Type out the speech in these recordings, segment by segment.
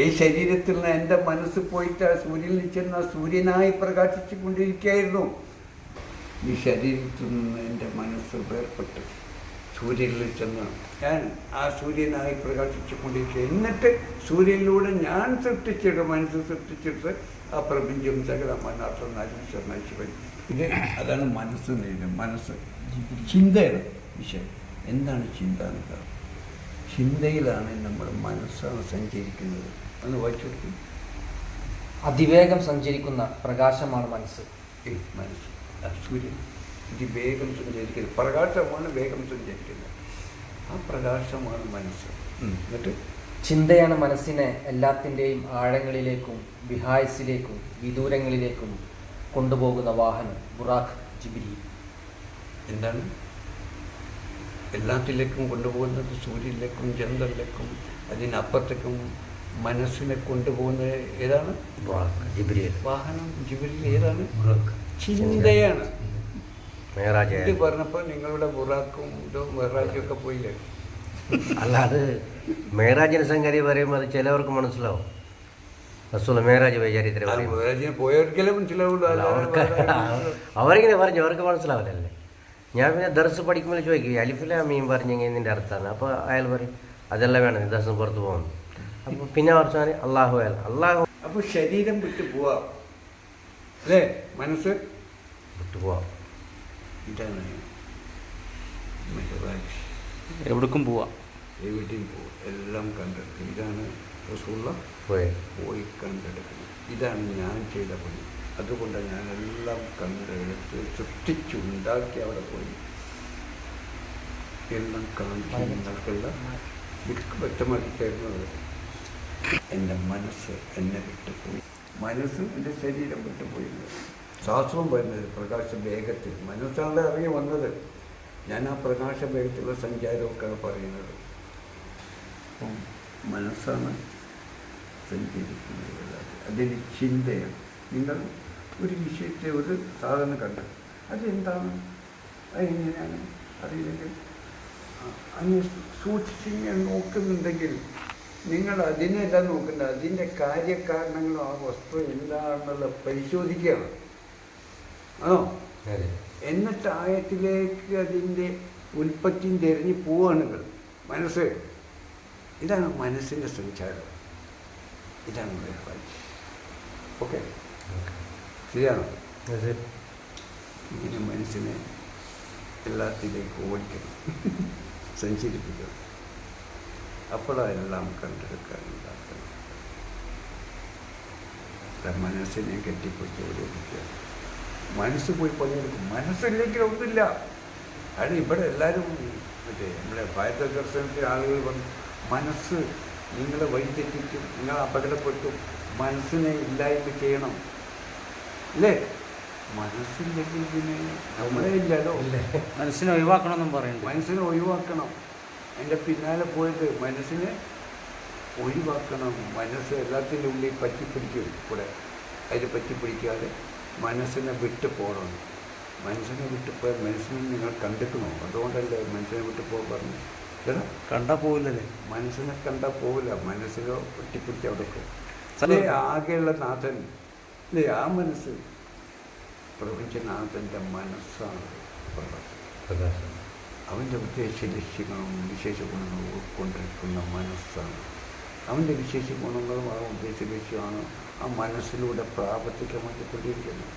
ഈ ശരീരത്തിൽ നിന്ന് എന്റെ മനസ്സ് പോയിട്ട് ആ സൂര്യനിൽ ചെന്ന് ആ സൂര്യനായി പ്രകാശിച്ചു കൊണ്ടിരിക്കുകയായിരുന്നു. ഈ ശരീരത്തിൽ നിന്ന് എന്റെ മനസ്സ് വേർപെട്ട്. സൂര്യനിൽ ചെന്ന് ഞാൻ ആ സൂര്യനായി പ്രകാശിച്ചു കൊണ്ടിരിക്കുക എന്നിട്ട് സൂര്യനിലൂടെ ഞാൻ സൃഷ്ടിച്ചിട്ട് മനസ്സ് സൃഷ്ടിച്ചിട്ട് ആ പ്രപഞ്ചം സകല മനാർത്ഥം നാരീശ്വരൻ ശിവൻ ഇത് അതാണ് മനസ്സ് എന്ന് മനസ്സ് ചിന്തയാണ് വിഷയം. എന്താണ് ചിന്ത എന്നത് ചിന്തയിലാണ് നമ്മൾ മനസ്സാണ് സഞ്ചരിക്കുന്നത്. എന്ന് വായിച്ചു കൊടുക്കും. അതിവേഗം സഞ്ചരിക്കുന്ന പ്രകാശമാണ് മനസ്സ്. ഏ മനസ്സ്. സൂര്യൻ അതിവേഗം വേഗം സഞ്ചരിക്കുന്നത് പ്രകാശമാണ് വേഗം സഞ്ചരിക്കുന്നത്. ആ പ്രകാശമാണ് മനസ്സ്. എന്നിട്ട്? ചിന്തയാണ് മനസ്സിനെ എല്ലാത്തിന്റെയും ആഴങ്ങളിലേക്കും വിഹായസിലേക്കും വിദൂരങ്ങളിലേക്കും കൊണ്ടുപോകുന്ന വാഹനം. ബുറാഖ് ജിബിരി. എന്താണ്? എല്ലാത്തിലേക്കും കൊണ്ടുപോകുന്നത് സൂര്യനിലേക്കും ചന്ദ്രനിലേക്കും അതിനപ്പുറത്തേക്കും മനസ്സിനെ കൊണ്ടുപോകുന്നത് ഏതാണ്? വാഹനം ജീവിതത്തിൽ ഏതാണ്. ചിന്തയാണ്. ഇത് പറഞ്ഞപ്പോൾ നിങ്ങളുടെ ബുറാക്കും ഇതോ മെഹറാജും ഒക്കെ പോയില്ലേ? അല്ല അത് മേറാജിന്റെ സംഗതി പറയുമ്പോൾ അത് ചിലവർക്ക് മനസ്സിലാവും. റസൂൽ മേറാജ് വൈചാരിത്ര പോയവർക്കെല്ലാം മനസ്സിലാവുള്ളൂ. അവർക്ക് അവരിങ്ങനെ പറഞ്ഞു അവർക്ക് മനസ്സിലാവില്ലല്ലേ? ഞാൻ പിന്നെ ദർസ് പഠിക്കുമ്പോൾ ചോദിക്കും അലിഫില മീൻ പറഞ്ഞെങ്കിൽ ഇതിന്റെ അർത്ഥമാണ്. അപ്പോൾ അയാൾ പറയും അതെല്ലാം വേണം ദർസ് പുറത്ത് പോകുന്നു അപ്പോൾ പിന്നെ പറഞ്ഞാൽ അള്ളാഹു അയാൾ അള്ളാഹു അപ്പോൾ ശരീരം വിട്ടു പോവാം. അല്ലേ മനസ്സ്? വിട്ടു പോവാം. എവിടേക്കും പോവാം. എവിടെയും പോവാം. എല്ലാം കണ്ടെടുക്കും. ഇതാണ് റസൂള്ള പോയി കണ്ടെടുക്കുന്നത്. ഇതാണ് ഞാൻ ചെയ്ത പണി. അതുകൊണ്ടാണ് ഞാനെല്ലാം കണ്ടെടുത്ത് സൃഷ്ടിച്ചു ഉണ്ടാക്കി അവിടെ പോയി. എല്ലാം കാണിച്ചു നിങ്ങൾക്കുള്ള വ്യക്ത- വ്യക്തമാക്കി തരുന്നത് എന്റെ മനസ്സ് എന്നെ വിട്ടുപോയി. മനസ്സും എന്റെ ശരീരം വിട്ടുപോയി. ശാസ്ത്രം വരുന്നത് പ്രകാശ വേഗത്തിൽ മനസ്സാണ് ഇറങ്ങി വന്നത്. ഞാൻ ആ പ്രകാശ വേഗത്തിലുള്ള സഞ്ചാരമൊക്കെയാണ് പറയുന്നത്. അപ്പം മനസ്സാണ് സഞ്ചരിക്കുന്നത്. അതിന് ചിന്തയാണ്. നിങ്ങൾ ഒരു വിഷയത്തെ ഒരു സാധനം കണ്ടു. അതെന്താണ്? അതെങ്ങനെയാണ്? അറിയില്ലെങ്കിൽ അന്വേഷണം സൂക്ഷിച്ച് ഞാൻ നോക്കുന്നുണ്ടെങ്കിൽ നിങ്ങൾ അതിനല്ല നോക്കേണ്ടത് അതിന്റെ കാര്യകാരണങ്ങളും ആ വസ്തു എന്താണെന്നുള്ള പരിശോധിക്കുകയാണ് ആണോ? എന്നിട്ട് ആയത്തിലേക്ക് അതിന്റെ ഉൽപ്പത്തിയും തിരഞ്ഞു നിങ്ങൾ. മനസ്സ്. ഇതാണ് മനസ്സിന്റെ സഞ്ചാരം. ഇതാണ് ഓക്കെ? ഓക്കെ. ശരിയാണോ? ഇങ്ങനെ മനുഷ്യനെ എല്ലാത്തിലേക്ക് ഓടിക്കണം. സഞ്ചരിപ്പിക്കണം അപ്പോഴെല്ലാം കണ്ടെടുക്കാൻ ഉണ്ടാക്കണം. മനസ്സിനെ കെട്ടിപ്പൊക്കി ഇവിടെ ഇരിക്കുക മനസ്സ് പോയി പണിയെടുക്കും. മനസ്സില്ലെങ്കിൽ ഒന്നുമില്ല. അത് ഇവിടെ എല്ലാവരും മറ്റേ നമ്മുടെ ഭാരത ദർശനത്തിൽ ആളുകൾ പറഞ്ഞു മനസ്സ് നിങ്ങളെ വഴിതെറ്റിക്കും നിങ്ങൾ അപകടപ്പെട്ടു മനസ്സിനെ ഇല്ലായ്മ ചെയ്യണം. അല്ലേ? മനസ്സില്ലെങ്കിൽ പിന്നെ നമ്മളെ ഇല്ലല്ലോ. മനസ്സിനെ ഒഴിവാക്കണമെന്നും പറയുന്നത് മനസ്സിനെ ഒഴിവാക്കണം. എന്റെ പിന്നാലെ പോയിട്ട് മനസ്സിനെ ഒഴിവാക്കണം. മനസ്സ് എല്ലാത്തിന്റെ ഉള്ളിൽ പറ്റിപ്പിടിക്കും കൂടെ. അതിൽ പറ്റിപ്പിടിക്കാതെ മനസ്സിനെ വിട്ട് പോകണം. മനസ്സിനെ വിട്ട് പോയാൽ മനസ്സിനെ നിങ്ങൾ കണ്ടെത്തണോ അതുകൊണ്ടല്ലേ മനസ്സിനെ വിട്ട് പോകാൻ പറഞ്ഞു കേട്ടോ കണ്ടാ പോവില്ലല്ലേ? മനസ്സിനെ കണ്ടാൽ പോവില്ല. മനസ്സിലോ പറ്റിപ്പിടിച്ച് അവിടെ പോകും ആകെയുള്ള നാഥൻ അല്ലേ? ആ മനസ്സ്. പ്രപഞ്ചനാഥന്റെ മനസ്സാണ് പ്രകാശം. അവന്റെ ഉദ്ദേശ ലക്ഷ്യങ്ങളും വിശേഷ ഗുണങ്ങളും ഉൾക്കൊണ്ടിരിക്കുന്ന മനസ്സാണ്. അവന്റെ വിശേഷ ഗുണങ്ങളും ആ ഉദ്ദേശ ലക്ഷ്യമാണ് ആ മനസ്സിലൂടെ പ്രാവർത്തികമാക്കിക്കൊണ്ടിരിക്കുന്നത്.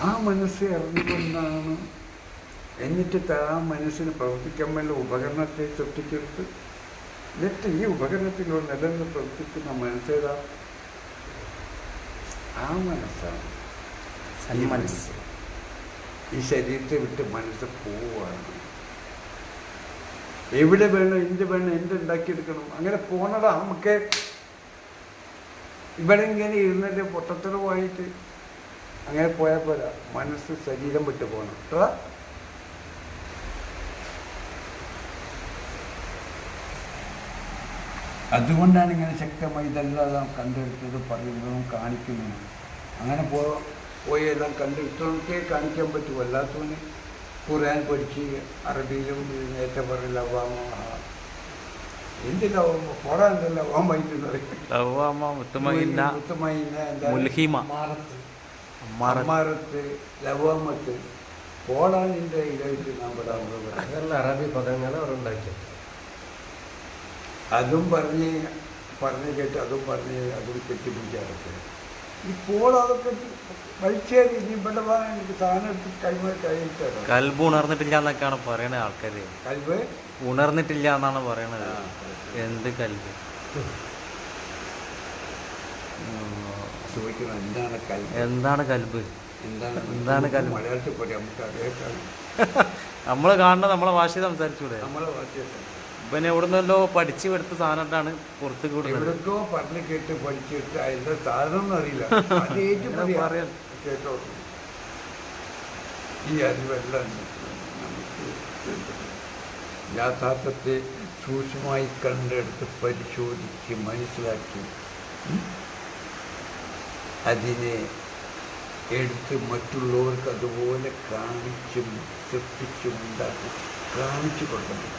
ആ മനസ്സ് അറിഞ്ഞുകൊണ്ടാണ് എന്നിട്ട് ആ മനസ്സിന് പ്രവർത്തിക്കാൻ വേണ്ട ഉപകരണത്തെ സൃഷ്ടിച്ചെടുത്ത് എന്നിട്ട് ഈ ഉപകരണത്തിലൂടെ നിലനിന്ന് പ്രവർത്തിക്കുന്ന മനസ്സേതാ? ആ മനസ്സാണ് ഈ സന്മനസ്. ഈ ശരീരത്തെ വിട്ട് മനസ്സ് പോവാണ്. എവിടെ വേണം എന്ത് വേണം എന്ത് ഉണ്ടാക്കിയെടുക്കണം. അങ്ങനെ പോണതാ നമുക്ക്. ഇവിടെ ഇങ്ങനെ ഇരുന്നിട്ട് പൊട്ടത്തരമായിട്ട് അങ്ങനെ പോയാൽ പോരാ. മനസ്സ് ശരീരം വിട്ട് പോകണം കേട്ടോ? അതുകൊണ്ടാണ് ഇങ്ങനെ ശക്തമായി ഇതെല്ലാം കണ്ടെടുത്തത് പറയുന്നതും കാണിക്കുന്നതും അങ്ങനെ പോ പോയി എല്ലാം കണ്ടെടുത്തതൊക്കെ കാണിക്കാൻ പറ്റും അല്ലാത്തവന് ഖുർആൻ പഠിച്ച് അറബിയിലും നേരത്തെ പറയില്ല എന്ത് ലവം പോടാൻ്റെ ലവം വൈകുന്നത് ലവ്വാമ മുത്തുമഹിന്ന മുത്തുമൈന എന്താ മുൽഹിമ മാറത്ത് അമ്മാറ അമ്മാറത്ത് ലവമത്ത് പോടാനിൻ്റെ ഇതായിട്ട് നമ്മുടെ അവിടെ പറയും. അതെല്ലാം അറബി പദങ്ങൾ അവർ ഉണ്ടാക്കിയത് അതും പറഞ്ഞ് പറഞ്ഞ് കേട്ട് അതും പറഞ്ഞ് അതും കെട്ടിപ്പിടിക്കാറൊക്കെ ഇപ്പോൾ അതൊക്കെ വലിച്ചേരി ഇനി ഇവിടെ എനിക്ക് സാധനം എടുത്ത് കൈമ കഴിയിട്ടാണ് കൽബ് ഉണർന്നിട്ടില്ല എന്നൊക്കെയാണ് പറയണത് ആൾക്കാർ കൽബ്? ഉണർന്നിട്ടില്ല എന്നാണ് പറയണത്. എന്ത് കൽബ്? ചോദിക്കണം എന്താണ് കൽബ്? എന്താണ് കൽബ്? എന്താണ് എന്താണ് കൽവ്? മലയാളത്തിൽ പറയാം നമുക്ക് അറിയാം നമ്മൾ കാണുന്നത് നമ്മളെ ഭാഷ സംസാരിച്ചൂടെ? നമ്മളെ ഭാഷയിൽ ഇവനെ എവിടുന്നല്ലോ പഠിച്ചു എടുത്ത സാധനമായിട്ടാണ് പുറത്തേക്ക് വിടുന്നത് എവിടെക്കോ പറഞ്ഞു കേട്ട് പഠിച്ചിട്ട് അതിന്റെ സാധനം അറിയില്ല. അതേറ്റ് പറയാം പറയാം. കേട്ടോ. ഈ അറിവെല്ലാം നമുക്ക് യാഥാർത്ഥ്യത്തെ സൂക്ഷ്മമായി കണ്ടെടുത്ത് പരിശോധിച്ച് മനസ്സിലാക്കി. അതിനെ എടുത്ത് മറ്റുള്ളവർക്ക് അതുപോലെ കാണിച്ചും സൃഷ്ടിച്ചും ഉണ്ടാക്കി കാണിച്ചു കൊടുക്കണം.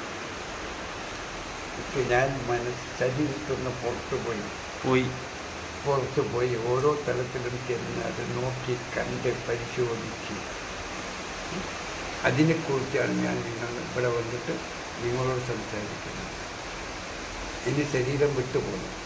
ഇപ്പം ഞാൻ മനസ്സ് ശരീരത്തിൽ നിന്ന് പുറത്തു പോയി. പോയി. പുറത്തു പോയി ഓരോ തലത്തിലും ചെന്ന് അത് നോക്കി കണ്ട് പരിശോധിച്ച്. അതിനെക്കുറിച്ചാണ് ഞാൻ നിങ്ങൾ ഇവിടെ വന്നിട്ട് നിങ്ങളോട് സംസാരിക്കുന്നത്. ഇനി ശരീരം വിട്ടുപോകും.